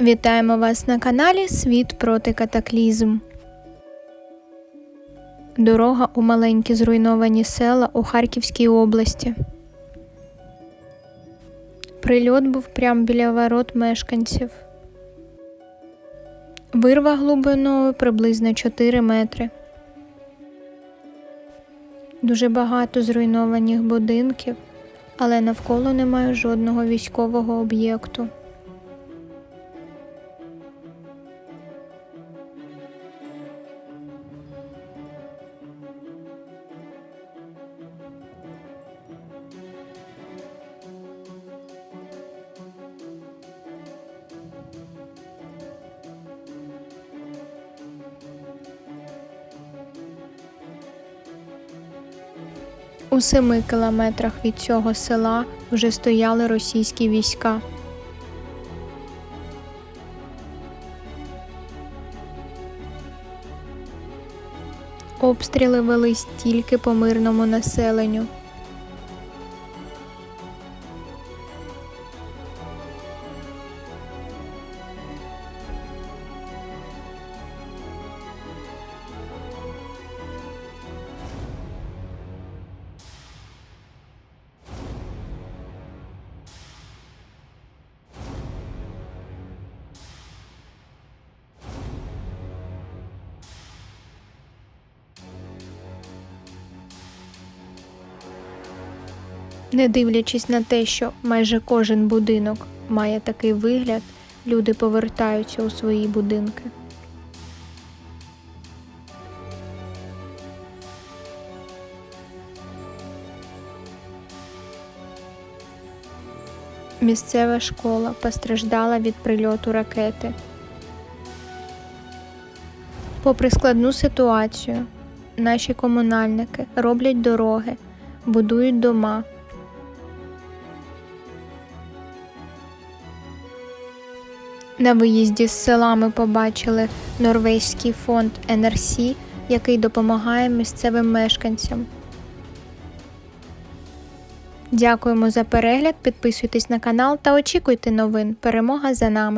Вітаємо вас на каналі Світ проти катаклізм. Дорога у маленькі зруйновані села у Харківській області. Прильот був прямо біля ворот мешканців. Вирва глибиною приблизно 4 метри. Дуже багато зруйнованих будинків, але навколо немає жодного військового об'єкту. У семи кілометрах від цього села вже стояли російські війська. Обстріли велись тільки по мирному населенню. Не дивлячись на те, що майже кожен будинок має такий вигляд, люди повертаються у свої будинки. Місцева школа постраждала від прильоту ракети. Попри складну ситуацію, наші комунальники роблять дороги, будують дома. На виїзді з села ми побачили норвезький фонд НРС, який допомагає місцевим мешканцям. Дякуємо за перегляд, підписуйтесь на канал та очікуйте новин. Перемога за нами!